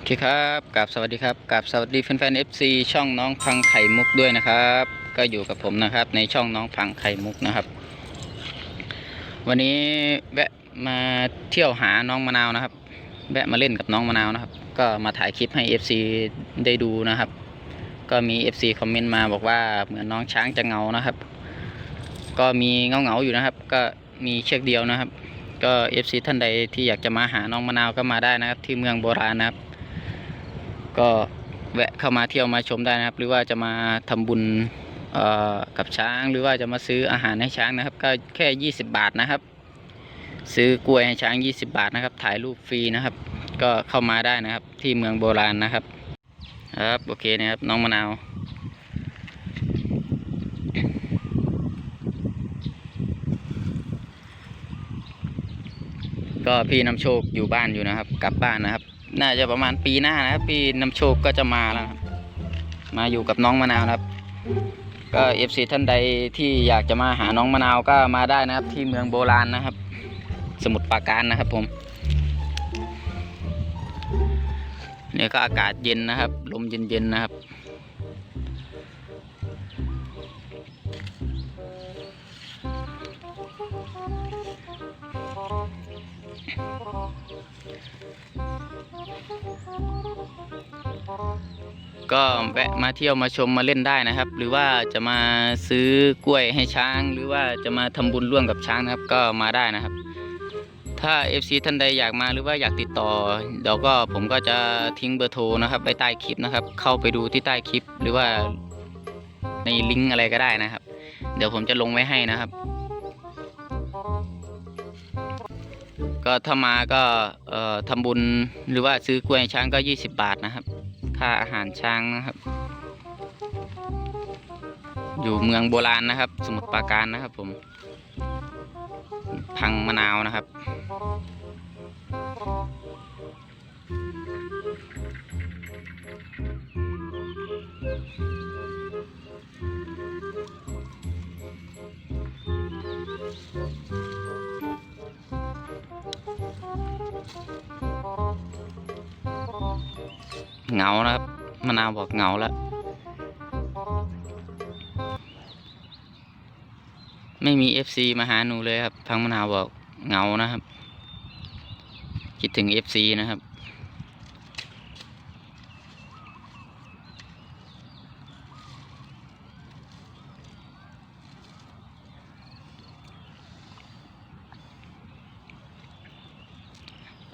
โอเคครับกับสวัสดีครับกับสวัสดีแฟนๆ FC ช่องน้องพังไข่มุกด้วยนะครับ ก็อยู่กับผมนะครับ ในช่องน้องพังไข่มุกนะครับ วันนี้แวะมาเที่ยวหาน้องมะนาวนะครับ แวะมาเล่นกับน้องมะนาวนะครับ ก็มาถ่ายคลิปให้ FC ได้ดูนะครับ ก็มี FC คอมเมนต์มาบอกว่าเหมือนน้องช้างจะเงานะครับ ก็มีเงาเงาอยู่นะครับ ก็มีเชือกเดียวนะครับ ก็ FC ท่านใดที่อยากจะมาหาน้องมะนาวก็มาได้นะครับ ที่เมืองโบราณนะครับ ก็แวะเข้ามาเที่ยวมาชมได้นะครับ หรือว่าจะมาทำบุญกับช้างหรือว่าจะมาซื้ออาหารให้ช้างนะครับ ก็แค่ 20 บาทนะครับ ซื้อกล้วยให้ช้าง 20 บาทนะครับ ถ่ายรูปฟรีนะครับ ก็เข้ามาได้นะครับ ที่เมืองโบราณนะครับ ครับโอเคนะครับน้องมะนาวก็พี่นำโชคอยู่บ้านอยู่นะครับ กลับบ้านนะครับ น่าจะประมาณปีหน้านะครับปีน้ำโชคก็จะมาแล้วครับมาอยู่กับน้องมะนาวนะครับ ก็เอฟซีท่านใดที่อยากจะมาหาน้องมะนาวก็มาได้นะครับ ที่เมืองโบราณนะครับ สมุทรปราการนะครับผมเนี่ยก็อากาศเย็นนะครับ ลมเย็นๆนะครับ ก็แวะมาเที่ยวมาชมมาเล่นได้นะครับ หรือว่าจะมาซื้อกล้วยให้ช้าง หรือว่าจะมาทำบุญร่วมกับช้างนะครับ ก็มาได้นะครับ ถ้า FC ท่านใดอยากมาหรือว่าอยากติดต่อเดี๋ยวก็ผมก็จะทิ้งเบอร์โทรนะครับไว้ใต้คลิปนะครับ เข้าไปดูที่ใต้คลิปหรือว่าในลิงก์อะไรก็ได้นะครับ เดี๋ยวผมจะลงไว้ให้นะครับ ก็ถ้ามาก็เอ่อทำบุญหรือว่าซื้อกล้วยช้างก็ 20 บาทนะครับ ค่าอาหารช้างนะครับ อยู่เมืองโบราณนะครับ สมุทรปราการนะครับผม พังมะนาวนะครับ เหงานะครับมะนาวบอกเหงาแล้ว ไม่มีเอฟซีมาหาหนูเลยครับพังมะนาวบอกเหงานะครับ คิดถึงเอฟซีนะครับ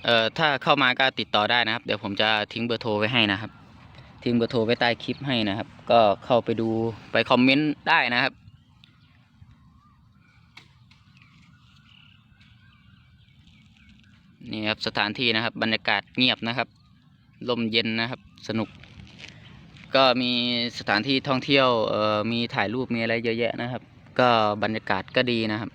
เอ่อถ้าเข้ามาก็ติดต่อได้นะครับ เดี๋ยวผมจะทิ้งเบอร์โทรไว้ให้นะครับ ทิ้งเบอร์โทรไว้ใต้คลิปให้นะครับ ก็เข้าไปดูไปคอมเมนต์ได้นะครับนี่ครับสถานที่นะครับ บรรยากาศเงียบนะครับลมเย็นนะครับสนุก ก็มีสถานที่ท่องเที่ยวเอ่อมีถ่ายรูปมีอะไรเยอะแยะนะครับ ก็บรรยากาศก็ดีนะครับ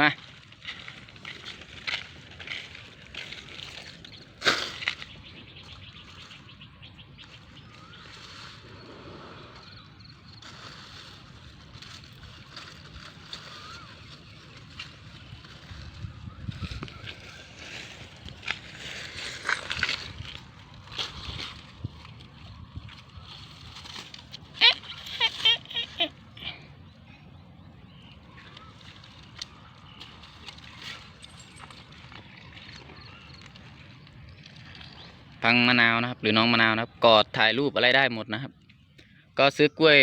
มาพั งมะนาวนะครับ หรือน้องมะนาวนะครับ กอดถ่ายรูปอะไรได้หมดนะครับ ก็ซื้อกล้วย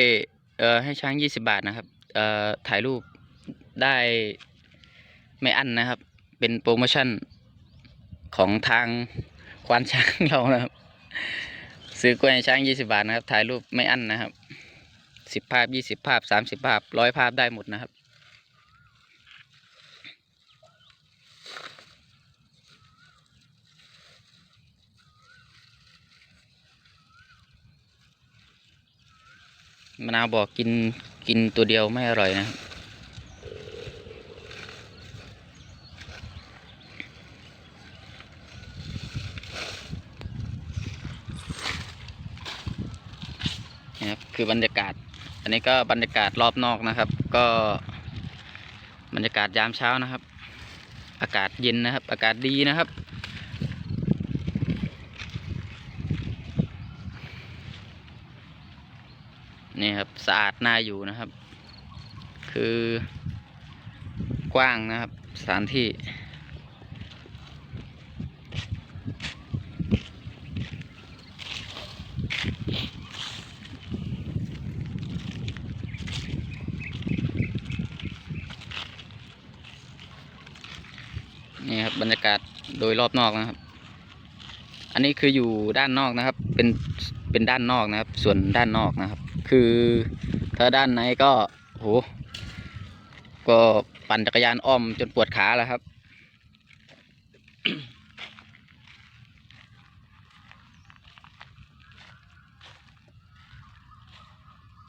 เอ่อให้ช้างยี่สิบาทนะครับเอ่อถ่ายรูปได้ไม่อั้นนะครับ เป็นโปรโมชั่นของทางควานช้างเรานะครับ ซื้อกล้วยให้ช้างยี่สิบาทนะครับ ถ่ายรูปไม่อั้นนะครับสิบภาพยี่สิบภาพสามสิบภาพร้อยภาพได้หมดนะครับ มะนาวบอกกินกินตัวเดียวไม่อร่อยนะครับนี่ครับคือบรรยากาศ อันนี้ก็บรรยากาศรอบนอกนะครับ ก็บรรยากาศยามเช้านะครับ อากาศเย็นนะครับ อากาศดีนะครับ นี่ครับสะอาดน่าอยู่นะครับ คือกว้างนะครับ สถานที่นี่ครับบรรยากาศโดยรอบนอกนะครับ อันนี้คืออยู่ด้านนอกนะครับ เป็นเป็นด้านนอกนะครับ ส่วนด้านนอกนะครับ คือถ้าด้านในก็โหก็ปั่นจักรยานอ้อมจนปวดขาแล้วครับ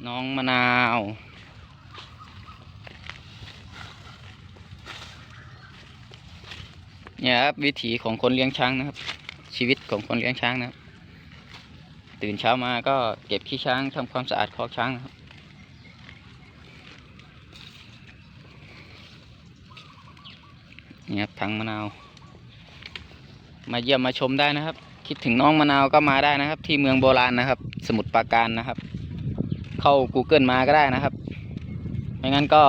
น้องมะนาวเนี่ยครับวิถีของคนเลี้ยงช้างนะครับ ชีวิตของคนเลี้ยงช้างนะครับ ตื่นเช้ามาก็เก็บขี้ช้างทำความสะอาดคอกช้างครับนี่ครับถังมะนาว มาเยี่ยมมาชมได้นะครับ คิดถึงน้องมะนาวก็มาได้นะครับ ที่เมืองโบราณนะครับ สมุทรปราการนะครับ เข้า Google มาก็ได้นะครับไม่งั้นก็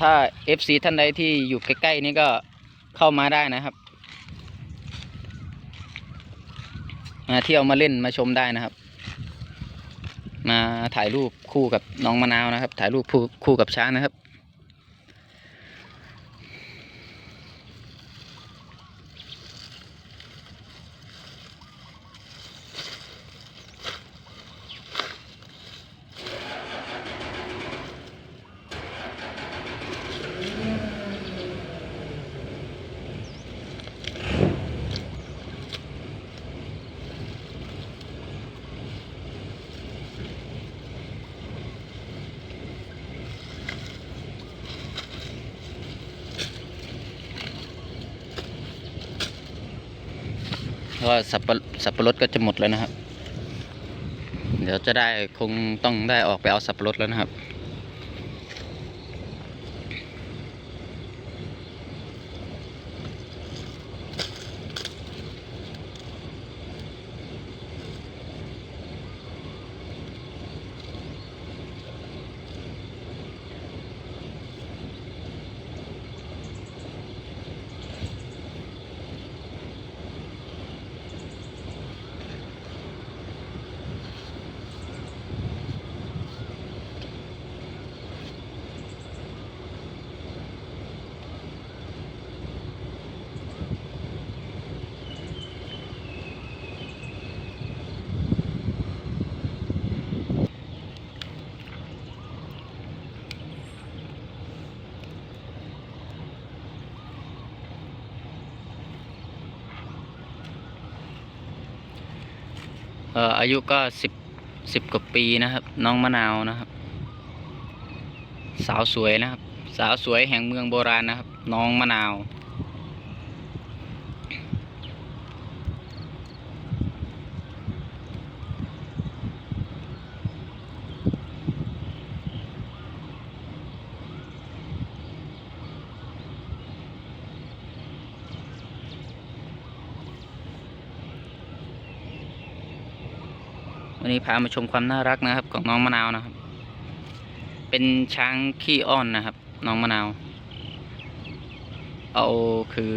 ถ้า FC ท่านใดที่อยู่ใกล้ๆนี่ก็เข้ามาได้นะครับ มาเที่ยวมาเล่นมาชมได้นะครับ มาถ่ายรูปคู่กับน้องมะนาวนะครับ ถ่ายรูปคู่คู่กับช้างนะครับ ว่าสับปะสับปะรดก็จะหมดแล้วนะครับ เดี๋ยวจะได้คงต้องได้ออกไปเอาสับปะรดแล้วนะครับ อายุก็สิบสิบกว่าปีนะครับ น้องมะนาวนะครับ สาวสวยนะครับ สาวสวยแห่งเมืองโบราณนะครับ น้องมะนาว วันนี้พามาชมความน่ารักนะครับ ของน้องมะนาวนะครับ เป็นช้างขี้อ้อนนะครับ น้องมะนาว เอาคือ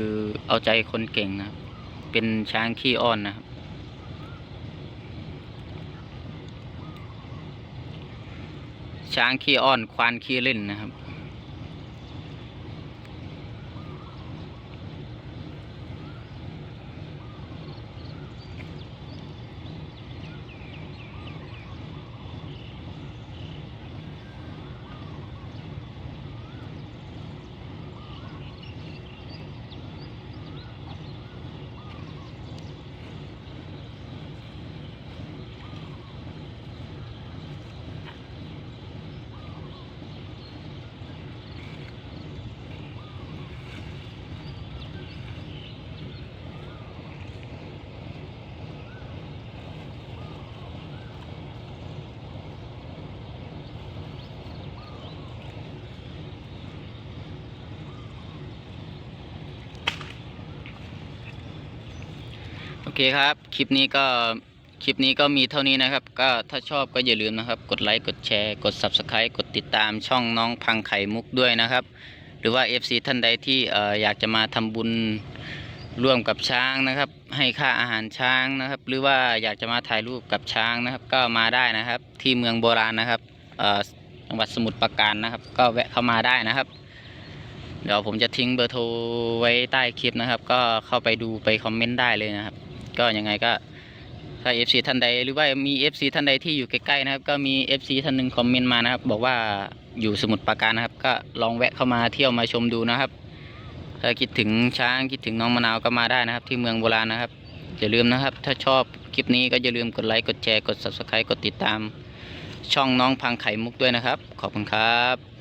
เอาใจคนเก่งนะครับ เป็นช้างขี้อ้อนนะครับ ช้างขี้อ้อนควานขี้เล่นนะครับ เคครับ คลิปนี้ก็คลิปนี้ก็มีเท่านี้นะครับ ก็ถ้าชอบก็อย่าลืมนะครับ กดไลค์กดแชร์ กด Subscribe กดติดตามช่องน้องพังไข่มุกด้วยนะครับ หรือว่า FC ท่านใดที่ออยากจะมาทำบุญร่วมกับช้างนะครับ ให้ค่าอาหารช้างนะครับ หรือว่าอยากจะมาถ่ายรูปกับช้างนะครับ ก็มาได้นะครับ ที่เมืองโบราณนะครับจังหวัดสมุทรปราการนะครับ ก็แวะเข้ามาได้นะครับ เดี๋ยวผมจะทิ้งเบอร์โทรไว้ใต้คลิปนะครับ ก็เข้าไปดูไปคอมเมนต์ได้เลยนะครับ ก็ยังไงก็ถ้า FC ท่านใดหรือว่ามี FC ท่านใดที่อยู่ใกล้ๆนะครับ ก็มี FC ท่านหนึ่งคอมเมนต์มานะครับ บอกว่าอยู่สมุทรปราการนะครับ ก็ลองแวะเข้ามาเที่ยวมาชมดูนะครับ ถ้าคิดถึงช้างคิดถึงน้องมะนาวก็มาได้นะครับ ที่เมืองโบราณนะครับอย่าลืมนะครับ ถ้าชอบคลิปนี้ก็อย่าลืมกดไลค์กดแชร์กด Subscribe กดติดตาม ช่องน้องพังไข่มุกด้วยนะครับ ขอบคุณครับ